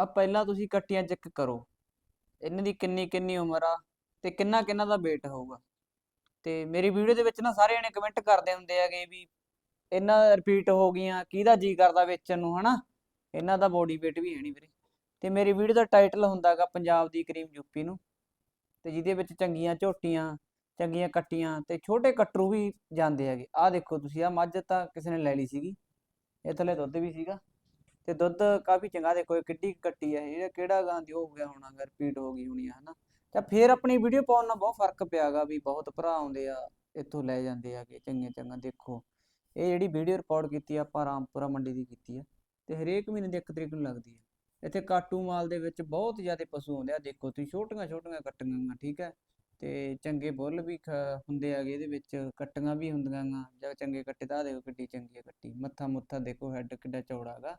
ਆ ਪਹਿਲਾਂ ਤੁਸੀਂ ਕੱਟੀਆਂ ਚੈੱਕ ਕਰੋ। ਇਹਨਾਂ ਦੀ ਕਿੰਨੀ ਕਿੰਨੀ ਉਮਰ ਆ ਤੇ ਕਿੰਨਾ ਕਿੰਨਾ ਦਾ weight ਹੋਊਗਾ। ਤੇ ਮੇਰੀ ਵੀਡੀਓ ਦੇ ਵਿੱਚ ਨਾ ਸਾਰੇ ਜਣੇ ਕਮੈਂਟ ਕਰਦੇ ਹੁੰਦੇ ਹੈਗੇ ਵੀ ਇਹਨਾਂ ਰਿਪੀਟ ਹੋ ਗਈਆਂ, ਕਿਹਦਾ ਜੀ ਕਰਦਾ ਵੇਚਣ ਨੂੰ, ਹਨਾ? ਇਹਨਾਂ ਦਾ ਬੋਡੀ weight ਵੀ ਹੈ ਨਹੀਂ ਵੀਰੇ। ਤੇ ਮੇਰੀ ਵੀਡੀਓ ਦਾ ਟਾਈਟਲ ਹੁੰਦਾਗਾ ਪੰਜਾਬ ਦੀ ਕਰੀਮ ਯੂਪੀ ਨੂੰ। ਤੇ ਜਿਹਦੇ ਵਿੱਚ ਚੰਗੀਆਂ ਝੋਟੀਆਂ, ਚੰਗੀਆਂ ਕੱਟੀਆਂ ਤੇ ਛੋਟੇ ਕੱਟਰੂ ਵੀ ਜਾਂਦੇ ਹੈਗੇ। ਆਹ ਦੇਖੋ ਤੁਸੀਂ ਆ ਮੱਝ ਤਾਂ ਕਿਸੇ ਨੇ ਲੈ ਲਈ ਸੀਗੀ। ਇਹ ਥੱਲੇ ਦੁੱਧ ਵੀ ਸੀਗਾ। ਤੇ ਦੁੱਧ ਕਾਫੀ ਚੰਗਾ ਦੇਖੋ, ਇਹ ਕਿੱਡੀ ਕੱਟੀ ਹੈ ਇਹ, ਕਿਹੜਾ ਗਾਂ ਦੀ ਹੋ ਗਿਆ ਹੋਣਾ ਅਗਰ ਰਿਪੀਟ ਹੋ ਗਈ ਹੋਣੀ ਆ, ਹਨਾ। ਤਾਂ ਫੇਰ ਆਪਣੀ ਵੀਡੀਓ ਪਾਉਣ ਨਾਲ ਬਹੁਤ ਫ਼ਰਕ ਪਿਆਗਾ ਵੀ ਬਹੁਤ ਭਰਾ ਆਉਂਦੇ ਆ, ਇੱਥੋਂ ਲੈ ਜਾਂਦੇ ਆ ਆਗੇ ਚੰਗੀਆਂ ਚੰਗਾ ਦੇਖੋ। ਇਹ ਜਿਹੜੀ ਵੀਡੀਓ ਰਿਕਾਰਡ ਕੀਤੀ ਆ, ਆਪਾਂ ਰਾਮਪੁਰਾ ਮੰਡੀ ਦੀ ਕੀਤੀ ਆ, ਤੇ ਹਰੇਕ ਮਹੀਨੇ ਦੀ ਇੱਕ ਤਰੀਕ ਨੂੰ ਲੱਗਦੀ ਹੈ ਇੱਥੇ ਕਾਟੂ ਮਾਲ ਦੇ ਵਿੱਚ ਬਹੁਤ ਜ਼ਿਆਦਾ ਪਸ਼ੂ ਆਉਂਦੇ ਆ, ਦੇਖੋ ਤੁਸੀਂ, ਛੋਟੀਆਂ ਛੋਟੀਆਂ ਕੱਟੀਆਂ ਠੀਕ ਹੈ ਤੇ ਚੰਗੇ ਬੁੱਲ ਵੀ ਖ- ਹੁੰਦੇ ਆਗੇ ਇਹਦੇ ਵਿੱਚ, ਕੱਟੀਆਂ ਵੀ ਹੁੰਦੀਆਂ ਗਾ, ਜਾਂ ਚੰਗੇ ਕੱਟੇ ਤਾਂ ਦੇਖੋ ਕਿੱਡੀ ਚੰਗੀ ਆ ਕੱਟੀ, ਮੱਥਾ ਮੁੱਥਾ ਦੇਖੋ ਹੈੱਡ ਕਿੱਡਾ ਚੌੜਾ ਗਾ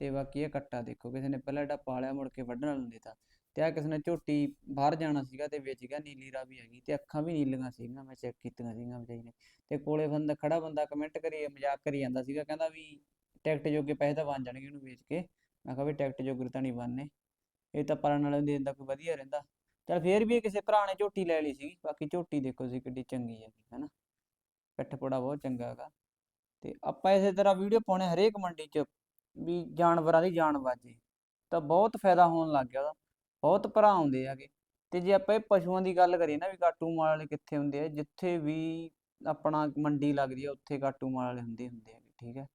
ਤੇ ਬਾਕੀ ਇਹ ਕੱਟਾ ਦੇਖੋ, ਕਿਸੇ ਨੇ ਪਹਿਲਾਂ ਏਡਾ ਪਾਲਿਆ ਮੁੜ ਕੇ ਵੱਢਣ ਵਾਲਾ ਦਿੱਤਾ ਤੇ ਆ ਕਿਸੇ ਨੇ ਝੋਟੀ ਬਾਹਰ ਜਾਣਾ ਸੀਗਾ ਤੇ ਵੇਚ ਗਿਆ ਨੀਲੀ ਰਾ ਵੀ ਹੈਗੀ ਤੇ ਅੱਖਾਂ ਵੀ ਨੀਲੀਆਂ ਸੀਗੀਆਂ, ਮੈਂ ਚੈੱਕ ਕੀਤੀਆਂ ਸੀਗੀਆਂ ਵਿਚਾਰੀ ਨੇ ਤੇ ਕੋਲੇ ਬੰਦਾ ਖੜਾ ਬੰਦਾ ਕਮੈਂਟ ਕਰੀ, ਮਜ਼ਾਕ ਕਰੀ ਜਾਂਦਾ ਸੀਗਾ, ਕਹਿੰਦਾ ਵੀ ਟਿਕਟ ਜੋਗੇ ਪੈਸੇ ਤਾਂ ਬਣ ਜਾਣਗੇ ਉਹਨੂੰ ਵੇਚ ਕੇ। ਮੈਂ ਕਿਹਾ ਵੀ ਟਿਕਟ ਜੋਗੇ ਤਾਂ ਨਹੀਂ ਬਣਨੇ, ਇਹ ਤਾਂ ਪਰਨ ਵਾਲੇ ਨੂੰ ਦੇ ਦਿੰਦਾ ਕੋਈ ਵਧੀਆ ਰਹਿੰਦਾ। ਚਲ ਫੇਰ ਵੀ ਕਿਸੇ ਭਰਾ ਨੇ ਝੋਟੀ ਲੈ ਲਈ ਸੀ ਬਾਕੀ ਝੋਟੀ ਦੇਖੋ ਸੀ ਕਿੱਡੀ ਚੰਗੀ ਹੈਗੀ, ਹੈਨਾ। ਪਿੱਠਪੜਾ ਬਹੁਤ ਚੰਗਾ ਹੈਗਾ ਤੇ ਆਪਾਂ ਇਸੇ ਤਰ੍ਹਾਂ ਵੀਡੀਓ ਪਾਉਣੇ ਹਰੇਕ ਮੰਡੀ 'ਚ। ਵੀ ਜਾਨਵਰਾਂ ਦੀ ਜਾਨ ਬਾਜੇ ਤਾਂ ਬਹੁਤ ਫਾਇਦਾ ਹੋਣ ਲੱਗ ਗਿਆ ਉਹਦਾ, ਬਹੁਤ ਭਰਾ ਆਉਂਦੇ ਹੈਗੇ। ਤੇ ਜੇ ਆਪਾਂ ਇਹ ਪਸ਼ੂਆਂ ਦੀ ਗੱਲ ਕਰੀਏ ਨਾ ਵੀ ਕਾਟੂ ਮਾਲ ਵਾਲੇ ਕਿੱਥੇ ਹੁੰਦੇ ਆ, ਜਿੱਥੇ ਵੀ ਆਪਣਾ ਮੰਡੀ ਲੱਗਦੀ ਆ, ਉੱਥੇ ਕਾਟੂ ਮਾਲ ਵਾਲੇ ਹੁੰਦੇ ਹੁੰਦੇ ਹੈਗੇ, ਠੀਕ ਹੈ।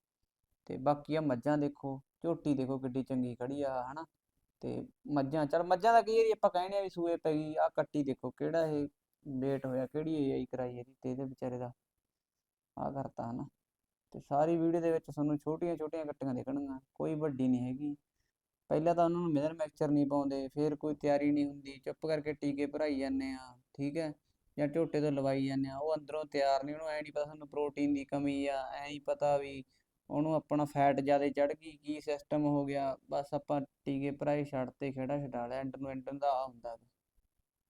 ਤੇ ਬਾਕੀ ਆ ਮੱਝਾਂ ਦੇਖੋ, ਝੋਟੀ ਦੇਖੋ ਕਿੱਡੀ ਚੰਗੀ ਖੜੀ ਆ, ਹਨਾ। ਤੇ ਮੱਝਾਂ, ਚਲ ਮੱਝਾਂ ਦਾ ਕੀ ਹੈ ਆਪਾਂ ਕਹਿੰਦੇ ਆ ਵੀ ਸੂਏ ਪੈ ਗਈ ਆ ਕੱਟੀ ਦੇਖੋ ਕਿਹੜਾ ਇਹ ਵੇਟ ਹੋਇਆ, ਕਿਹੜੀ ਏਆਈ ਕਰਾਈ ਇਹਦੀ, ਤੇ ਇਹਦੇ ਵਿਚਾਰੇ ਦਾ ਆ ਕਰਤਾ, ਹਨਾ। ਤੇ ਸਾਰੀ ਵੀਡੀਓ ਦੇ ਵਿੱਚ ਤੁਹਾਨੂੰ ਛੋਟੀਆਂ ਛੋਟੀਆਂ ਕੱਟੀਆਂ ਦਿਖਣਗੀਆਂ, ਕੋਈ ਵੱਡੀ ਨਹੀਂ ਹੈਗੀ। ਪਹਿਲਾਂ ਤਾਂ ਉਹਨਾਂ ਨੂੰ ਮਿਨਰਲ ਮੈਕਚਰ ਨਹੀਂ ਪਾਉਂਦੇ, ਫਿਰ ਕੋਈ ਤਿਆਰੀ ਨਹੀਂ ਹੁੰਦੀ, ਚੁੱਪ ਕਰਕੇ ਟੀਕੇ ਭਰਾਈ ਜਾਂਦੇ ਆ ਠੀਕ ਹੈ? ਜਾਂ ਝੋਟੇ ਤੋਂ ਲਵਾਈ ਜਾਂਦੇ ਆ ਉਹ ਅੰਦਰੋਂ ਤਿਆਰ ਨਹੀਂ, ਉਹਨੂੰ ਐ ਨਹੀਂ ਪਤਾ ਸਾਨੂੰ ਪ੍ਰੋਟੀਨ ਦੀ ਕਮੀ ਆ, ਐ ਨਹੀਂ ਪਤਾ ਵੀ ਉਹਨੂੰ ਆਪਣਾ ਫੈਟ ਜ਼ਿਆਦਾ ਚੜ ਗਈ, ਕੀ ਸਿਸਟਮ ਹੋ ਗਿਆ, ਬਸ ਆਪਾਂ ਟੀਕੇ ਭਰਾਏ, ਛੱਡ ਤੇ ਖੇੜਾ ਛਡਾ ਲਿਆ ਐਂਡ ਨੂੰ ਐਂਡ ਦਾ ਆ ਹੁੰਦਾ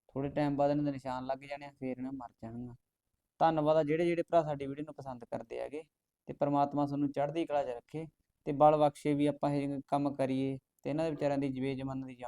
ਥੋੜੇ ਟਾਈਮ ਬਾਅਦ ਇਹਨਾਂ ਦੇ ਨਿਸ਼ਾਨ ਲੱਗ ਜਾਣੇ ਆ, ਫੇਰ ਇਹਨਾਂ ਮਰ ਜਾਣਗੀਆਂ। ਧੰਨਵਾਦ ਆ ਜਿਹੜੇ ਜਿਹੜੇ ਭਰਾ ਸਾਡੀ ਵੀਡੀਓ ਨੂੰ ਪਸੰਦ ਕਰਦੇ ਹੈਗੇ। ਤੇ ਪ੍ਰਮਾਤਮਾ ਤੁਹਾਨੂੰ ਚੜ੍ਹਦੀ ਕਲਾ 'ਚ ਰੱਖੇ ਤੇ ਬਲ ਬਖਸ਼ੇ ਵੀ ਆਪਾਂ ਇਹ ਕੰਮ ਕਰੀਏ ਤੇ ਇਹਨਾਂ ਦੇ ਵਿਚਾਰਿਆਂ ਦੀ ਜਵੇ ਜਮਨ ਦੀ ਜਾਨ